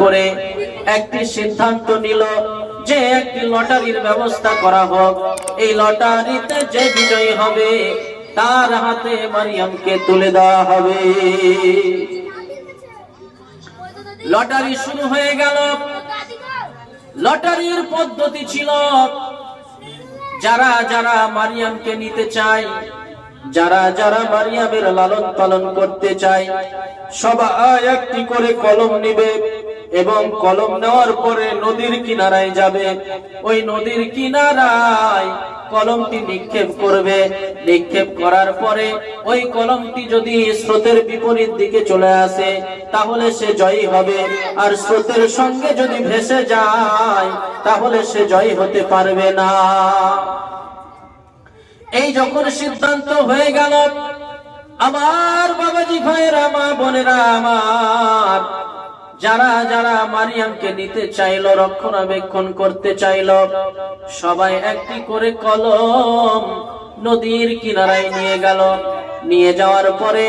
করে একটি সিদ্ধান্ত নিল যে একটি লটারির ব্যবস্থা করা হোক। এই লটারিতে যে বিজয়ী হবে, তার হাতে মারিয়ামকে তুলে দেওয়া হবে। লটারি শুরু হয়ে গেল। লটারির পদ্ধতি ছিল, যারা যারা মারিয়ামকে নিতে চায়, যারা যারা মারিয়ামের লালন পালন করতে চায়, সবাই একটি করে কলম নিবে। এবং কলম নেওয়ার পরে নদীর কিনারায় যাবে। ওই নদীর কিনারায় কলমটি নিক্ষেপ করবে। নিক্ষেপ করার পরে ওই কলমটি যদি স্রোতের বিপরীত দিকে চলে আসে, তাহলে সে জয়ী হবে। আর স্রোতের সঙ্গে যদি ভেসে যায়, তাহলে সে জয়ী হতে পারবে না। এই যখন সিদ্ধান্ত হয়ে গেল, আমার বাবাজি ভাইয়েরা, মা বোনেরা, আমার যারা যারা মারিয়ামকে নিতে চাইল, রক্ষণাবেক্ষণ করতে চাইল, সবাই একটি করে কলম নদীর কিনারায় নিয়ে গেল। নিয়ে যাওয়ার পরে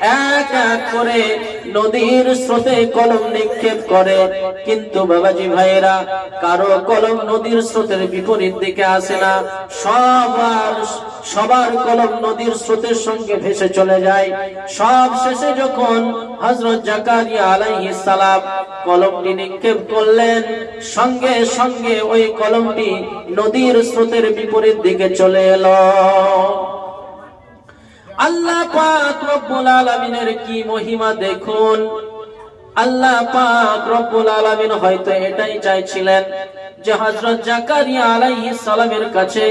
এক এক করে নদীর স্রোতে কলম নিক্ষেপ করে। কিন্তু বাবাজি ভাইয়েরা, কারও কলম নদীর স্রোতের বিপরীত দিকে আসে না। সবার সবার কলম নদীর স্রোতের সঙ্গে ভেসে চলে যায়। সব শেষে যখন হজরত জাকারিয়া আলাইহিস সালাম কলমটি নিক্ষেপ করলেন, সঙ্গে সঙ্গে ওই কলমটি নদীর স্রোতের বিপরীত দিকে চলে এলো। আল্লাহ পাক রব্বুল আলামিনের কি মহিমা দেখুন? আল্লাহ পাক রব্বুল আলামিন হয়তো এটাই চাইছিলেন যে হযরত জাকারিয়া আলাইহিস সালামের কাছে,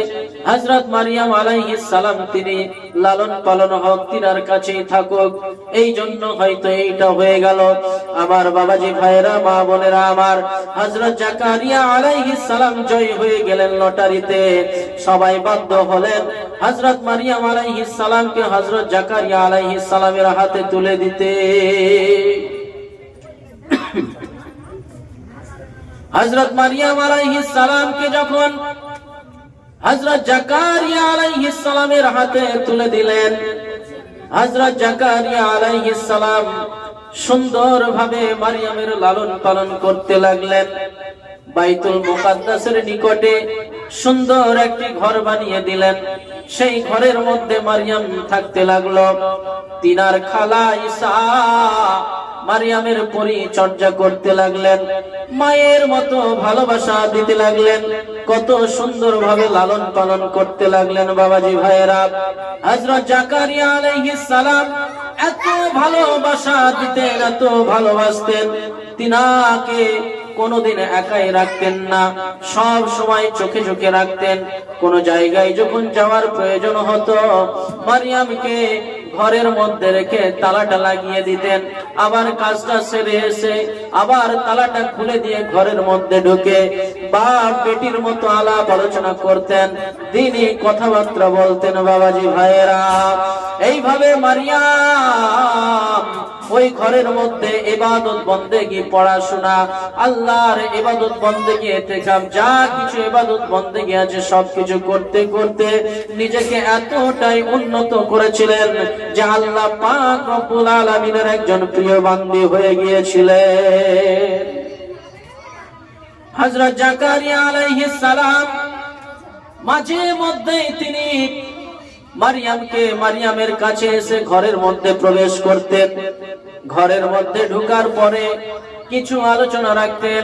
হযরত মারিয়াম আলাইহিস সালাম তিনি লালন পালন হোক, তিনার কাছেই থাকুক। এই জন্য হয়তো এইটা হয়ে গেল। আমার বাবাজি ভাইরা মা বোনেরা আমার, হযরত জাকারিয়া আলাইহিস সালাম জয় হয়ে গেলেন লটারিতে। সবাই বাধ্য হলেন হযরত মারিয়াম আলাইহিস সালামকে হযরত জাকারিয়া আলাইহিস সালামের হাতে তুলে দিতে। হজরত মারিয়াম আলাইহিস সালামকে যখন হজরত জাকারিয়া আলাইহিস সালামের হাতে তুলে দিলেন হজরত জাকারিয়া আলাইহিস সালাম সুন্দরভাবে মারিয়ামের লালন পালন করতে লাগলেন। বাইতুল মুকাদ্দাসের নিকটে সুন্দর একটি ঘর বানিয়ে দিলেন। সেই ঘরের মধ্যে মারিয়াম থাকতে লাগল। তিনার খালা ঈসা মারিয়ামের পরিচর্যা করতে লাগলেন, মায়ের মতো ভালোবাসা দিতে লাগলেন, কত সুন্দর ভাবে লালন পালন করতে লাগলেন বাবাজি ভাইয়েরা। হযরত জাকারিয়া আলাইহিস সালাম এত ভালোবাসা দিতেন, এত ভালোবাসতেন, তিনাকে কোনোদিন একাই রাখতেন না। সব সময় চোখে চোখে রাখতেন। কোন জায়গায় যখন যাওয়ার প্রয়োজন হতো, মারিয়ামকে ঘরের মধ্যে রেখে তালাটা লাগিয়ে দিতেন। আবার কাজটা সেরে এসে আবার তালাটা খুলে দিয়ে ঘরের মধ্যে ঢুকে বাপ বেটির মতো আলাপ আলোচনা করতেন। তিনি কথাবার্তা বলতেন বাবাজি ভাইয়েরা। এইভাবে মারিয়াম ওই ঘরের মধ্যে এবাদত বন্দেগি, পড়াশোনা, আল্লাহর এবাদত বন্দেগি এতে যা কিছু এবাদত বন্দেগি আছে, সবকিছু করতে করতে নিজেকে এতটাই উন্নত করেছিলেন যে আল্লাহ পাক রব্বুল আলামিনের একজন প্রিয় বান্দি হয়ে গিয়েছিলেন। হযরত জাকারিয়া আলাইহিস সালাম মাঝে মধ্যেই তিনি মারিয়ামকে মারিয়ামের কাছে এসে ঘরের মধ্যে প্রবেশ করতেন। ঘরের মধ্যে ঢুকার পরে কিছু আলোচনা রাখতেন।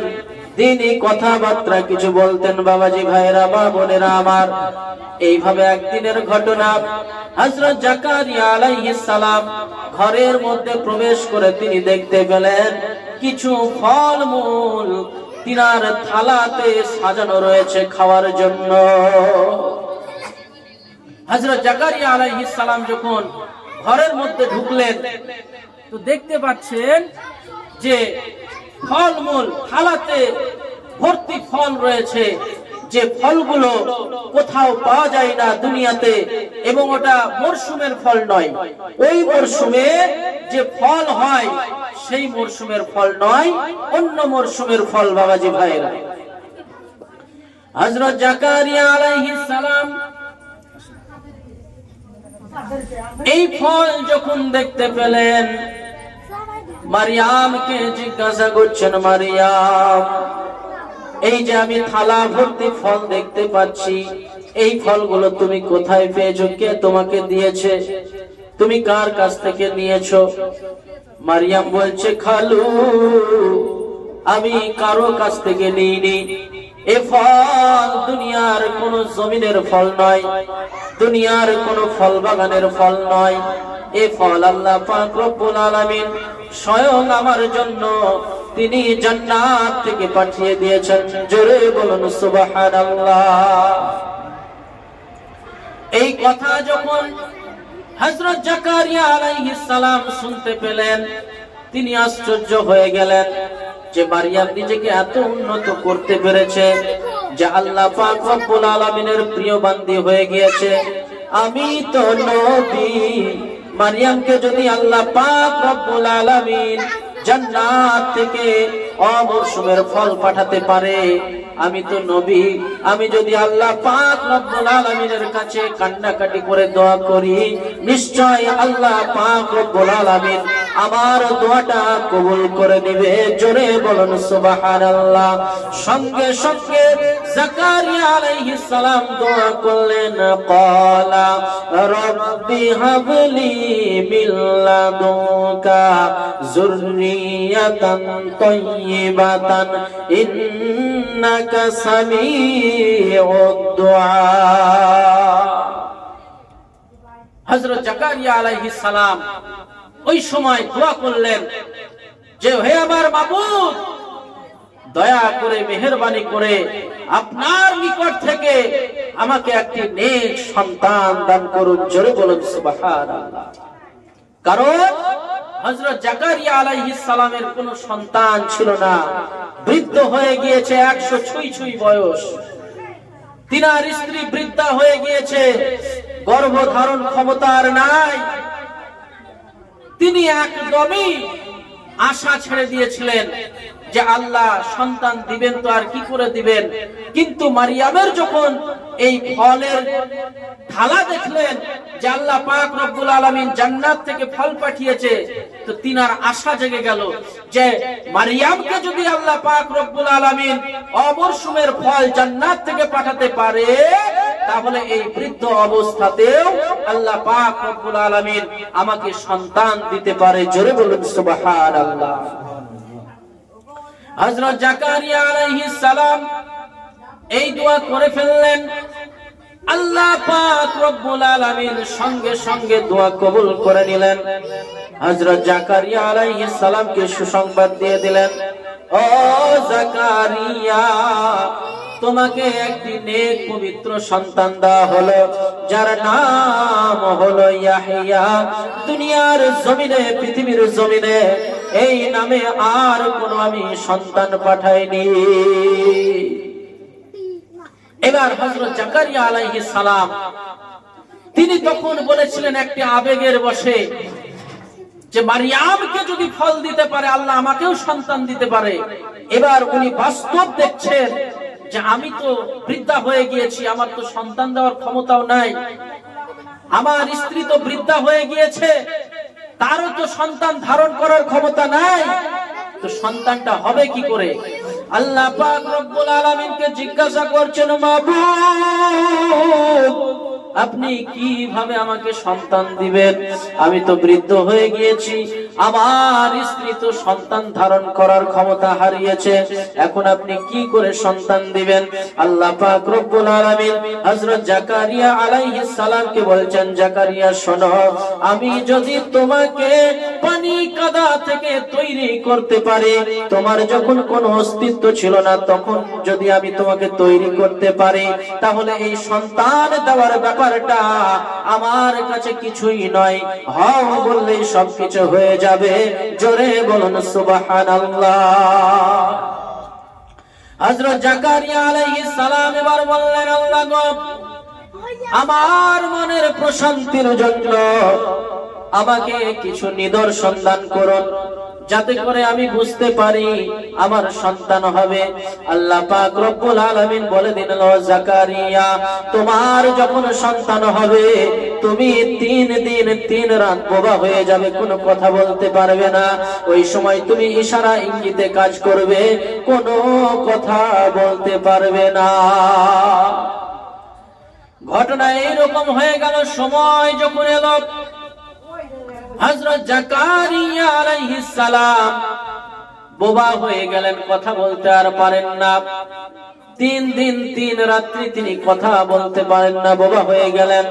তিনি কথাবার্তা কিছু বলতেন, বাবাজি ভাইরা বা বোনেরা আমার, এইভাবে একদিনের ঘটনা। হজরত জাকারিয়া আলাইহিস সালাম ঘরের মধ্যে প্রবেশ করে তিনি দেখতে পেলেন, কিছু ফলমূল তিনার থালাতে সাজানো রয়েছে খাওয়ার জন্য। হজরত জাকারিয়া আলাইহিস সালাম যখন ঘরের মধ্যে ঢুকলেন, তো দেখতে পাচ্ছেন যে ফলমূল থালাতে ভর্তি ফল রয়েছে, যে ফলগুলো কোথাও পাওয়া যায় না দুনিয়াতে এবং ওটা মরশুমের ফল নয়। ওই মরশুমে যে ফল হয়, সেই মরশুমের ফল নয়, অন্য মরশুমের ফল বাবাজি ভাইরা হজরত জাকারিয়া আলাইহিস সালাম এই ফল যখন দেখতে পেলেন, মারিয়ামকে জিজ্ঞাসা করছেন, মারিয়াম, এই যে আমি থালা ভর্তি ফল দেখতে পাচ্ছি, এই ফলগুলো তুমি কোথায় পেয়েছ? কে তোমাকে দিয়েছে? তুমি কার কাছ থেকে নিয়েছো? মারিয়াম বলছে, খালু, আমি কারও কাছ থেকে নিইনি। এ ফল দুনিয়ার কোন জমিনের ফল নয়, দুনিয়ার কোন ফল বাগানের ফল নয়। এ ফল আল্লাহ রব্বুল আলামিন স্বয়ং আমার জন্য তিনি জান্নাত থেকে পাঠিয়ে দিয়েছেন। জোরে বলুন, সুবহানাল্লাহ। এই কথা যখন হযরত জাকারিয়া আলাইহিস সালাম শুনতে পেলেন, তিনি আশ্চর্য হয়ে গেলেন। যে মারিয়াম নিজেকে এত উন্নত করতে পেরেছে, যে আল্লাহ পাক রব্বুল আলামিনের প্রিয় বান্দি হয়ে গিয়েছে। আমি তো নবী, মারিয়ামকে যদি আল্লাহ পাক রব্বুল আলামিন জান্নাত থেকে অমরসুমের ফল পাঠাতে পারে আমি তো নবী। আমি যদি আল্লাহ পাক রব্বুল আলামিনের কাছে কান্নাকাটি করে দোয়া করি, নিশ্চয় আল্লাহ পাক রব্বুল আলামিন আমার দোয়াটা কবুল করে দিবে জোরে বলুন, সুবহানাল্লাহ। সঙ্গে সঙ্গে জাকারিয়া আলাইহিস সালাম দোয়া করলেন ক্বালা রব্বি হাবলি মিন লাদুনকা যুররিয়াতান তাইয়্যিবাতান হযরত জাকারিয়া আলাইহিস সালাম ওই সময় দোয়া করলেন যে, হে আমার মাবুদ, দয়া করে, মেহেরবানি করে আপনার নিকট থেকে আমাকে একটি নেক সন্তান দান করুন। জোরে বলুন, সুবহানাল্লাহ। কারণ হযরত জাকারিয়া আলাইহিস সালামের কোনো সন্তান ছিল না। বৃদ্ধ হয়ে গিয়েছে 100 ছুঁই ছুঁই বয়স। তিনার স্ত্রী বৃদ্ধা হয়ে গিয়েছে। গর্ভধারণ ক্ষমতার নাই। তিনি একদমই আশা ছেড়ে দিয়েছিলেন। যে আল্লাহ সন্তান দিবেন তো আর কি করে দিবেন? কিন্তু মারিয়ামের যখন এই ফলের থালা দেখলেন যে আল্লাহ পাক রব্বুল আলামিন জান্নাত থেকে ফল পাঠিয়েছে, তো তিনার আশা জেগে গেল যে মারিয়ামকে যদি আল্লাহ পাক রব্বুল আলামিন অমরসুমের ফল জান্নাত থেকে পাঠাতে পারে, তাহলে এই বৃদ্ধ অবস্থাতেও আল্লাহ পাক রব্বুল আলামিন আমাকে সন্তান দিতে পারে। জোরে বলুন, সুবহানাল্লাহ। হযরত জাকারিয়া আলাইহিস সালাম এই দোয়া করে ফেললেন। আল্লাহ পাক রব্বুল আলামিন সঙ্গে সঙ্গে দোয়া কবুল করে নিলেন। হযরত জাকারিয়া আলাইহিস সালামকে সুসংবাদ দিয়ে দিলেন, ও জাকারিয়া, তোমাকে একটি নেক পবিত্র সন্তান দেওয়া হলো, যার নাম হলো ইয়াহিয়া। দুনিয়ার জমিনে, পৃথিবীর জমিনে এই নামে আর কোনো আমি সন্তান পাঠাইনি। এবার হযরত জাকারিয়া আলাইহিস সালাম, তিনি তখন বলেছিলেন একটি আবেগের বসে যে, মারিয়ামকে যদি ফল দিতে পারে, আল্লাহ আমাকেও সন্তান দিতে পারে। এবার উনি বাস্তব দেখছেন যে, আমি তো বৃদ্ধা হয়ে গিয়েছি, আমার তো সন্তান দেওয়ার ক্ষমতাও নাই। আমার স্ত্রী তো বৃদ্ধা হয়ে গিয়েছে তারও তো সন্তান ধারণ করার ক্ষমতা নাই। তো সন্তানটা হবে কি করে? আল্লাহ পাক রব্বুল আলামিনকে জিজ্ঞাসা করছেন, মাবুদ আপনি কীভাবে আমাকে সন্তান দিবেন? আমি তো বৃদ্ধ হয়ে গিয়েছি। আমার স্ত্রী তো সন্তান ধারণ করার ক্ষমতা হারিয়েছে। এখন আপনি কি করে সন্তান দিবেন? আল্লাহ পাক রব্বুল আলামিন হযরত জাকারিয়া আলাইহিস সালামকে বলছেন, জাকারিয়া, শোনো, আমি যদি তোমাকে পানি কাদা থেকে তৈরি করতে পারি, তোমার যখন কোনো অস্তিত্ব ছিল না, তখন যদি আমি তোমাকে তৈরি করতে পারি, তাহলে এই সন্তান দেওয়ার ব্যাপারটা আমার কাছে কিছুই নয়। হও বললেই সবকিছু হয়ে যাবে। জোরে বলুন সুবহানাল্লাহ। আমার মনের প্রশান্তির জন্য আমাকে কিছু নিদর্শন দান করুন। যাতে করে আমি বুঝতে পারি আমার সন্তান হবে। আল্লাহ পাক রব্বুল আলামিন বলে দিলেন জাকারিয়া, তোমার যখন সন্তান হবে, তুমি তিন দিন তিন রাত বোবা হয়ে যাবে, কোনো কথা বলতে পারবে না। ওই সময় তুমি ইশারা ইঙ্গিতে কাজ করবে, কোনো কথা বলতে পারবে না। ঘটনা এইরকম হয়ে গেল, সময় যখন এলো হযরত জাকারিয়া আলাইহিস সালাম বোবা হয়ে গেলেন, কথা বলতে আর পারেন না। তিন দিন, তিন রাত্রি তিনি কথা বলতে পারেন না, বোবা হয়ে গেলেন।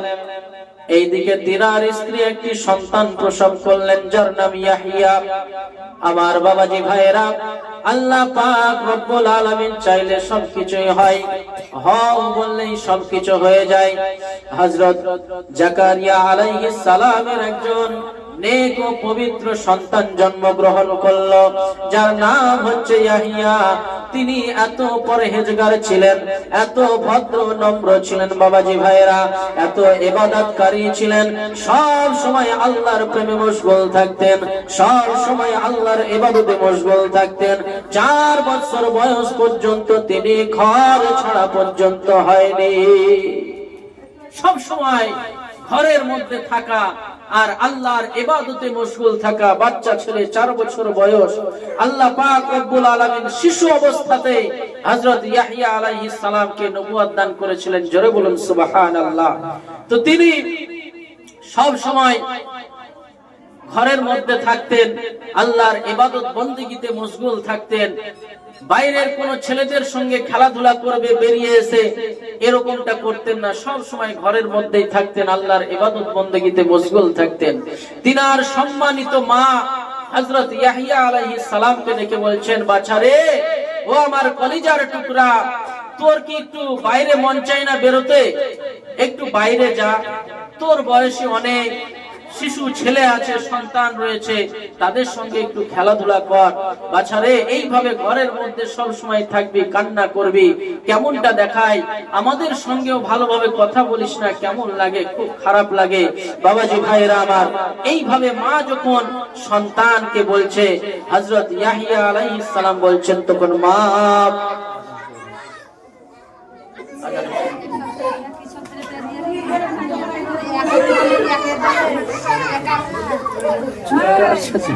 এইদিকে তিনার স্ত্রী একটি সন্তান প্রসব করলেন, যার নাম ইয়াহিয়া। আমার বাবাজি ভাইয়েরা, আল্লাহ পাক রব্বুল আলামিন চাইলে সবকিছুই হয় হও বললেই সবকিছু হয়ে যায়। হযরত জাকারিয়া আলাইহিস সালামের একজন নেক ও পবিত্র সন্তান জন্মগ্রহণ করল। যার নাম হচ্ছে ইয়াহিয়া। তিনি এত পরহেজগার ছিলেন, এত ভদ্র, নম্র ছিলেন বাবাজি ভাইয়েরা, এত ইবাদতকারী ছিলেন। সব সময় আল্লাহর প্রেমে মশগুল থাকতেন, সব সময় আল্লাহর ইবাদতে মশগুল থাকতেন। চার বছর বয়স পর্যন্ত তিনি ঘর ছাড়া পর্যন্ত হয়নি। সব সময় ঘরের মধ্যে থাকা আর আল্লাহর ইবাদতে মশগুল থাকা বাচ্চা ছেলে চার বছর বয়স, আল্লাহ পাক রব্বুল আলামিন শিশু অবস্থাতে হযরত ইয়াহইয়া আলাইহিস সালামকে নবুয়ত দান করেছিলেন। জোরে বলুন সুবহানাল্লাহ। তো তিনি সব সময় ঘরের মধ্যে থাকতেন, আল্লাহর ইবাদত বন্দিগিতে মশগুল থাকতেন। বাইরের কোন ছেলেদের সঙ্গে খেলাধুলা করবে, বেরিয়ে এসে এরকমটা করতেন না। সব সময় ঘরের মধ্যেই থাকতেন, আল্লাহর ইবাদত বন্দেগীতে মশগুল থাকতেন। তিনার সম্মানিত মা হযরত ইয়াহিয়া আলাইহিস সালামকে দেখে বলছেন বাছারে ও আমার কলিজার টুকরা, তোর কি একটু বাইরে মন চাই না বেরোতে? একটু বাইরে যা, তোর বয়সী অনেক শিশু, ছেলে আছে, সন্তান রয়েছে, তাদের সঙ্গে একটু খেলাধুলা কর। বাছারে, এইভাবে ঘরের মধ্যে সব সময় থাকবি, কান্না করবি। কেমনটা দেখায়? আমাদের সঙ্গেও ভালোভাবে কথা বলিস না, কেমন লাগে? খুব খারাপ লাগে। বাবাজি ভাইরা আমার, এইভাবে মা যখন সন্তানকে বলছে, হযরত ইয়াহিয়া আলাইহিস সালাম বলছেন, তখন মা よろしくお願。